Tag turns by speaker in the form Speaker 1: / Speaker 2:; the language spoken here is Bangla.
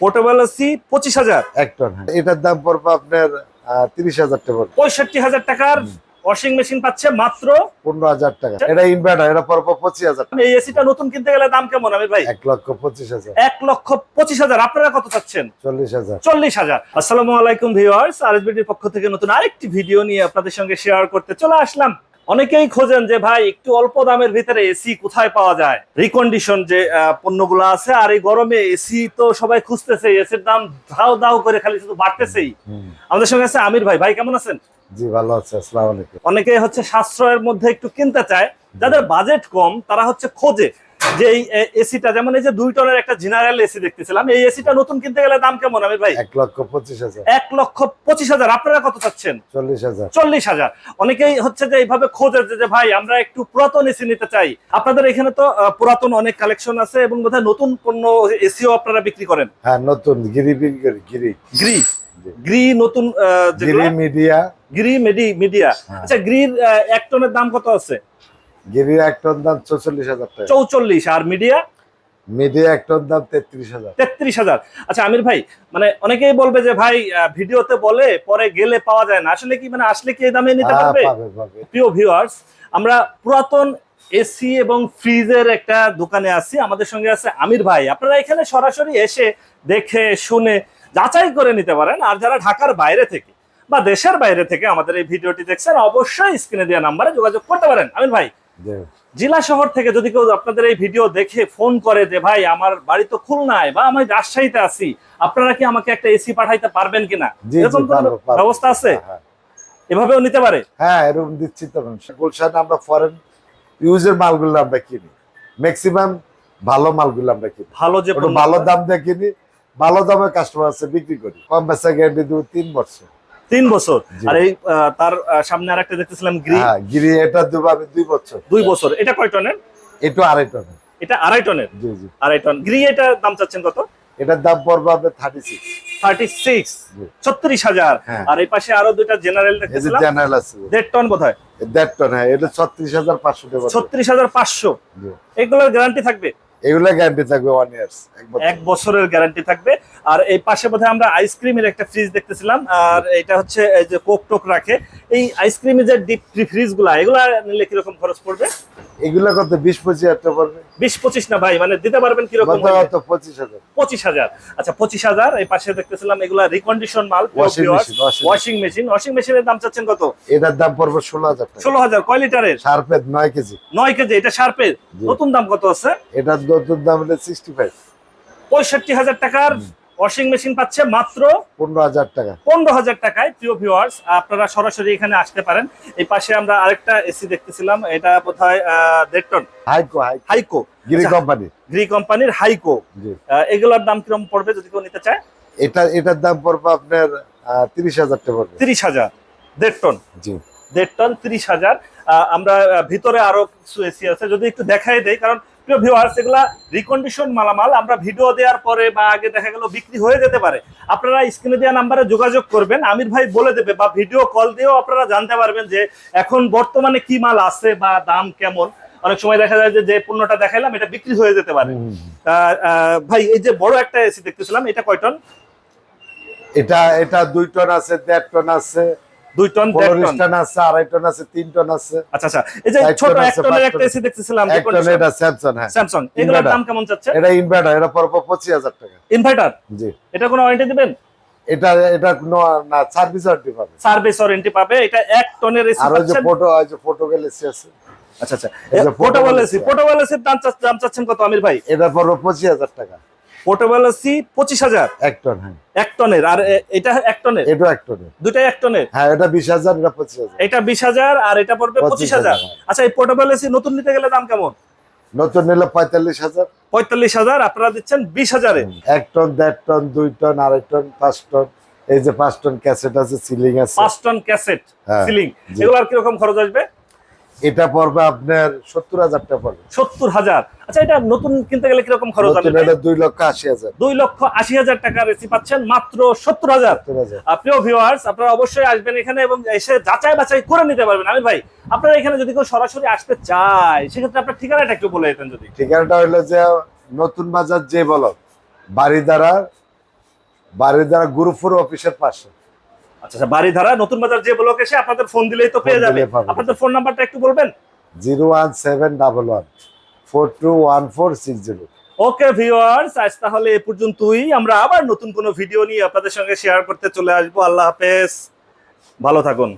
Speaker 1: পোর্টেবল এসি পঁচিশ হাজার।
Speaker 2: এক টন হ্যাঁ। এটার দাম পড়বে আপনার তিরিশ হাজার টাকা
Speaker 1: পঁয়ষট্টি হাজার টাকার ওয়াশিং মেশিন পাচ্ছে মাত্র
Speaker 2: পনেরো হাজার টাকা। এটা ইনভার্টার এটা পড়বে পঁচিশ হাজার।
Speaker 1: এই এসিটা নতুন কিনতে গেলে দাম কেমন আমি ভাই?
Speaker 2: এক লক্ষ পঁচিশ হাজার।
Speaker 1: এক লক্ষ পঁচিশ হাজার। আপনারা কত চাচ্ছেন?
Speaker 2: চল্লিশ হাজার।
Speaker 1: চল্লিশ হাজার। আসসালামু আলাইকুম ভিউয়ার্স আরএসবিটির পক্ষ থেকে নতুন আরেকটি ভিডিও নিয়ে আপনাদের সঙ্গে শেয়ার করতে চলে আসলাম। অনেকেই খোঁজেন যে ভাই একটু অল্প দামের ভিতরে এসি কোথায় পাওয়া যায়? রিকন্ডিশন যে পণ্যগুলো আছে আর এই গরমে এসি তো সবাই খুঁজতেছে এসির দাম ধাও ধাও করে খালি শুধু বাড়তেছেই। আমাদের সঙ্গে আছে আমির ভাই। ভাই কেমন আছেন?
Speaker 2: জি ভালো আছে। আসসালামু আলাইকুম।
Speaker 1: অনেকে হচ্ছে সাশ্রয়ের মধ্যে একটু কিনতে চায়। যাদের বাজেট কম তারা হচ্ছে খোঁজে। যে এসিটা যেমন এই যে দুই টনের একটা জেনারেল এসি দেখতেছিলাম এই এসিটা নতুন কিনতে গেলে দাম কেমন ভাই?
Speaker 2: এক লক্ষ পঁচিশ হাজার।
Speaker 1: এক লক্ষ পঁচিশ হাজার। আপনারা কত চাচ্ছেন?
Speaker 2: চল্লিশ হাজার।
Speaker 1: চল্লিশ হাজার। অনেকেই হচ্ছে যে এইভাবে খোঁজে যে- যে ভাই আমরা একটু পুরাতন এসি নিতে চাই। আপনাদের এখানে তো পুরাতন অনেক কালেকশন আছে এবং বোধহয় নতুন পণ্য এসিও আপনারা বিক্রি করেন।
Speaker 2: হ্যাঁ নতুন গিরি বিক্রি করি গিরি।
Speaker 1: গ্রি। গ্রি নতুন আহ,
Speaker 2: মিডিয়া।
Speaker 1: গ্রি মেডি মিডিয়া।
Speaker 2: হ্যাঁ।
Speaker 1: আচ্ছা গ্রির এক টনের দাম কত আছে?
Speaker 2: গিরি এক টন দাম চৌচল্লিশ হাজার টাকা।
Speaker 1: চৌচল্লিশ আর মিডিয়া?
Speaker 2: মিডিয়া এক দাম তেত্রিশ হাজার।
Speaker 1: তেত্রিশ হাজার। আচ্ছা আমির ভাই মানে অনেকেই বলবে যে ভাই ভিডিওতে বলে পরে গেলে পাওয়া যায় না। আসলে কি মানে আসলে কি এই দামে নিতে
Speaker 2: হ্যাঁ,
Speaker 1: পারবে? প্রিয় ভিউয়ার্স আমরা পুরাতন এসি এবং ফ্রিজের একটা দোকানে আছি। আমাদের সঙ্গে আছে আমির ভাই। আপনারা এখানে সরাসরি এসে দেখে শুনে যাচাই করে নিতে পারেন। আর যারা ঢাকার বাইরে থেকে বা দেশের বাইরে থেকে আমাদের এই ভিডিওটি দেখছেন অবশ্যই স্ক্রিনে দেওয়া নাম্বারে যোগাযোগ করতে পারেন। আমির ভাই জেলা শহর থেকে যদি কেউ আপনাদের এই ভিডিও দেখে ফোন করে যে ভাই আমার বাড়ি তো খুলনায় বা আমি রাজশাহীতে আছি আপনারা কি আমাকে একটা এসি পাঠাইতে পারবেন কিনা? এরকম। ব্যবস্থা আছে?
Speaker 2: হ্যাঁ,
Speaker 1: এভাবেও নিতে পারে?
Speaker 2: হ্যাঁ এরকম দিচ্ছি তো। গুলশান আমরা ফরেন ইউজের মালগুলো আমরা কিনি। ম্যাক্সিমাম ভালো মালগুলো আমরা কিনি।
Speaker 1: ভালো যে
Speaker 2: ভালো দাম দিয়ে কিনি। ভালো দামে কাস্টমার আছে বিক্রি করি। কম বেচা গ্যারান্টি দেবো তিন বছর।
Speaker 1: তিন বছর। আর এই তার সামনে আরেকটা দেখতেছিলাম গ্রিন।
Speaker 2: হ্যাঁ গিরি এটা আমি দুই বছর।
Speaker 1: দুই বছর। এটা কয় টনের?
Speaker 2: একটু আড়াই টন
Speaker 1: এটা আড়াই টনের?
Speaker 2: জি জি।
Speaker 1: আড়াই টন। গ্রি এটা দাম চাচ্ছেন কত?
Speaker 2: এটার দাম পড়বে আপনার থার্টি সিক্স
Speaker 1: থার্টি সিক্স ছত্রিশ হাজার।
Speaker 2: হ্যাঁ।
Speaker 1: আর এই পাশে আরও দুইটা জেনারেল দেখতেছিলাম।
Speaker 2: চ্যানেল আছে।
Speaker 1: দেড় টন বোধ হয়
Speaker 2: দেড় টন হ্যাঁ এটা ছত্রিশ হাজার পাঁচশো
Speaker 1: ছত্রিশ হাজার পাঁচশো। এগুলোর গ্যারান্টি থাকবে?
Speaker 2: এগুলো গ্যারান্টি থাকবে ওয়ান ইয়ার্স
Speaker 1: এক বছরের গ্যারান্টি থাকবে। আর এই পাশে বোধহয় আমরা আইসক্রিমের একটা ফ্রিজ দেখতেছিলাম, আর এটা হচ্ছে এই যে কোক টোক রাখে। এই আইসক্রিমের যে ডিপ ফ্রিজগুলা এগুলা নিলে কীরকম খরচ পড়বে?
Speaker 2: এগুলো কত বিশ পঁচিশ হাজার টাকা পড়বে?
Speaker 1: বিশ পঁচিশ না ভাই মানে দিতে পারবেন কীরকম
Speaker 2: পঁচিশ হাজার।
Speaker 1: পঁচিশ হাজার। আচ্ছা পঁচিশ হাজার এই পাশে দেখতেছিলাম এগুলা রিকন্ডিশন মাল ওয়াশিং মেশিন ওয়াশিং মেশিনের দাম চাচ্ছেন কত?
Speaker 2: এটার দাম পড়বে ষোলো হাজার টাকা।
Speaker 1: ষোলো হাজার কয় লিটারের?
Speaker 2: শার্পের নয় কেজি।
Speaker 1: নয় কেজি এটা শার্পের নতুন দাম কত আছে?
Speaker 2: এটার নতুন দাম হলো সিক্সটি ফাইভ
Speaker 1: পঁয়ষট্টি হাজার টাকার ওয়াশিং মেশিন পাচ্ছে মাত্র
Speaker 2: পনেরো হাজার টাকা।
Speaker 1: পনেরো হাজার টাকায় প্রিয় ভিউয়ার্স আপনারা সরাসরি এখানে আসতে পারেন। এই পাশে আমরা আরেকটা এসি দেখতেছিলাম এটা বোধহয় দেড় টন
Speaker 2: হাইকো হাইকো গিরি কোম্পানি
Speaker 1: গ্রি কোম্পানির হাইকো এগুলোর দাম কীরকম পড়বে যদি কেউ নিতে চায়?
Speaker 2: এটা এটার দাম পড়বে আপনার তিরিশ হাজার টাকা পড়বে।
Speaker 1: তিরিশ হাজার। দেড় টন
Speaker 2: জি।
Speaker 1: দেড় টন তিরিশ হাজার। আমরা ভিতরে আরও কিছু এসি আছে। যদি একটু দেখাই দেয় কারণ প্রিয় ভিউয়ার্স এগুলা রিকন্ডিশন মালামাল আমরা ভিডিও দেওয়ার পরে বা আগে দেখা গেল বিক্রি হয়ে যেতে পারে। আপনারা স্ক্রিনে দেওয়া নাম্বারে যোগাযোগ করবেন। আমির ভাই বলে দেবে বা ভিডিও কল দিয়েও আপনারা জানতে পারবেন যে এখন বর্তমানে কি মাল আছে বা দাম কেমন। অনেক সময় দেখা যায় যে পণ্যটা দেখাইলাম এটা বিক্রি হয়ে যেতে পারে। ভাই এই যে বড় একটা এসি দেখতেছিলাম এটা কয় টন
Speaker 2: এটা এটা দুই টন আছে দেড় টন আছে।
Speaker 1: দুই টন টন?
Speaker 2: আছে আড়াই টন আছে তিন টন আছে।
Speaker 1: আচ্ছা আচ্ছা। এই যে ছোট
Speaker 2: টন
Speaker 1: টনের একটা এসি দেখতেছিলাম
Speaker 2: এক টন এটা স্যামসাং হ্যাঁ।
Speaker 1: স্যামসাং এগুলোর দাম কেমন চাচ্ছে?
Speaker 2: এটা ইনভার্টার এটা পড়বে পঁচিশ টাকা।
Speaker 1: ইনভার্টার
Speaker 2: জি।
Speaker 1: এটা কোনো ওয়ারেন্টি দিবেন?
Speaker 2: এটা এটা না সার্ভিস ওয়ারেন্টি পাবে।
Speaker 1: সার্ভিস ওয়ারেন্টি পাবে এটা টনের এসি
Speaker 2: আর যে ফটো ফটো গ্যালাক্সি আছে।
Speaker 1: আচ্ছা আচ্ছা।
Speaker 2: এই যে
Speaker 1: পোর্টেবল
Speaker 2: portable
Speaker 1: এসি পোর্টেবল এসির দাম চাচ্ছেন কত আমির ভাই?
Speaker 2: এটা পড়বে পঁচিশ হাজার টাকা।
Speaker 1: পোর্টেবল এসি পঁচিশ হাজার।
Speaker 2: এক টন হ্যাঁ।
Speaker 1: এক টনের আর এটা এক টনের?
Speaker 2: এটা এক টনের।
Speaker 1: দুটাই এক টনের?
Speaker 2: হ্যাঁ এটা বিশ হাজার এটা পঁচিশ হাজার।
Speaker 1: এটা বিশ হাজার আর এটা পড়বে পঁচিশ হাজার। আচ্ছা এই পোর্টেবল এসি নতুন নিতে গেলে দাম কেমন?
Speaker 2: নতুন নিলে পঁয়তাল্লিশ হাজার।
Speaker 1: পঁয়তাল্লিশ হাজার আপনারা দিচ্ছেন বিশ হাজারে।
Speaker 2: এক টন দেড় টন দুই টন আড়াই টন পাঁচ টন। এই যে পাঁচ টন ক্যাসেট আছে সিলিং আছে।
Speaker 1: পাঁচ টন ক্যাসেট
Speaker 2: হ্যাঁ,
Speaker 1: সিলিং। এগুলো আর কীরকম খরচ আসবে?
Speaker 2: এটা পড়বে আপনার সত্তর হাজার টাকা পড়বে।
Speaker 1: সত্তর হাজার। আচ্ছা এটা নতুন কিনতে গেলে কীরকম খরচ হবে?
Speaker 2: দুই লক্ষ আশি হাজার।
Speaker 1: দুই লক্ষ আশি হাজার টাকার এসি পাচ্ছেন মাত্র সত্তর হাজার। প্রিয় ভিউয়ার্স আপনারা অবশ্যই আসবেন এখানে এবং এসে যাচাই বাছাই করে নিতে পারবেন। আমি ভাই আপনারা এখানে যদি কেউ সরাসরি আসতে চায় সেক্ষেত্রে আপনার ঠিকানাটা একটু বলে দিতেন যদি।
Speaker 2: ঠিকানাটা হলো যে নতুন বাজার যে বলক বাড়িদারা বাড়ির দ্বারা গুরুপুর অফিসের পাশে।
Speaker 1: আচ্ছা আচ্ছা বাড়ি ধারা নতুন বাজার যে ব্লক এসে আপনাদের ফোন দিলেই তো পেয়ে যাবে। আপনাদের ফোন নাম্বারটা একটু বলবেন?
Speaker 2: Zero one seven double one four two one four six zero.
Speaker 1: Okay viewers আজ তাহলে এ পর্যন্তই। আমরা আবার নতুন কোনো ভিডিও নিয়ে আপনাদের সঙ্গে শেয়ার করতে চলে আসব। আল্লাহ হাফেজ। ভালো থাকুন।